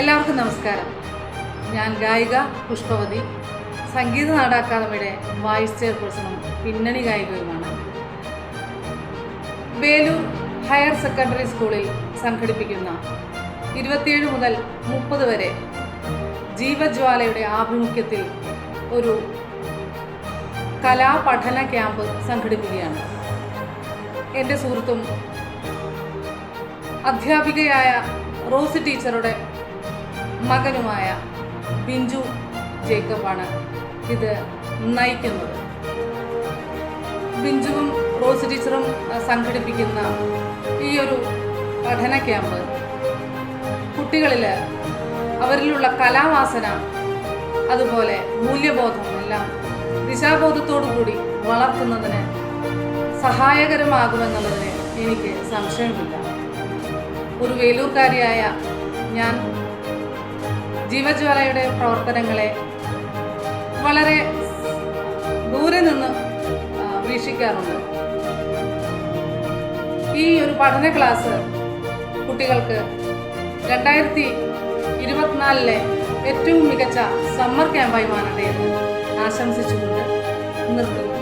എല്ലാവർക്കും നമസ്കാരം. ഞാൻ ഗായിക പുഷ്പവതി. സംഗീത നാട അക്കാദമിയുടെ വൈസ് ചെയർപേഴ്സണും പിന്നണി ഗായികയുമാണ്. വേലൂർ ഹയർ സെക്കൻഡറി സ്കൂളിൽ സംഘടിപ്പിക്കുന്ന ഇരുപത്തിയേഴ് മുതൽ മുപ്പത് വരെ ജീവജ്വാലയുടെ ആഭിമുഖ്യത്തിൽ ഒരു കലാപഠന ക്യാമ്പ് സംഘടിപ്പിക്കുകയാണ്. എന്റെ സുഹൃത്തും അധ്യാപികയായ റോസ് ടീച്ചറുടെ മകനുമായ ബിഞ്ചു ജേക്കബാണ് ഇത് നയിക്കുന്നത്. ബിഞ്ചുവും റോസ് ടീച്ചറും സംഘടിപ്പിക്കുന്ന ഈ ഒരു പഠന ക്യാമ്പ് കുട്ടികളിൽ അവരിലുള്ള കലാവാസന അതുപോലെ മൂല്യബോധം എല്ലാം ദിശാബോധത്തോടു കൂടി വളർത്തുന്നതിന് സഹായകരമാകുമെന്നുള്ളതിന് എനിക്ക് സംശയമില്ല. ഒരു വേലൂർക്കാരിയായ ഞാൻ ജീവജ്വാലയുടെ പ്രവർത്തനങ്ങളെ വളരെ ദൂരെ നിന്ന് വീക്ഷിക്കാറുണ്ട്. ഈ ഒരു പഠന ക്ലാസ് കുട്ടികൾക്ക് രണ്ടായിരത്തി ഇരുപത്തിനാലിലെ ഏറ്റവും മികച്ച സമ്മർ ക്യാമ്പായി മാറട്ടെ എന്ന് ആശംസിച്ചുകൊണ്ട് നിർത്തുന്നു.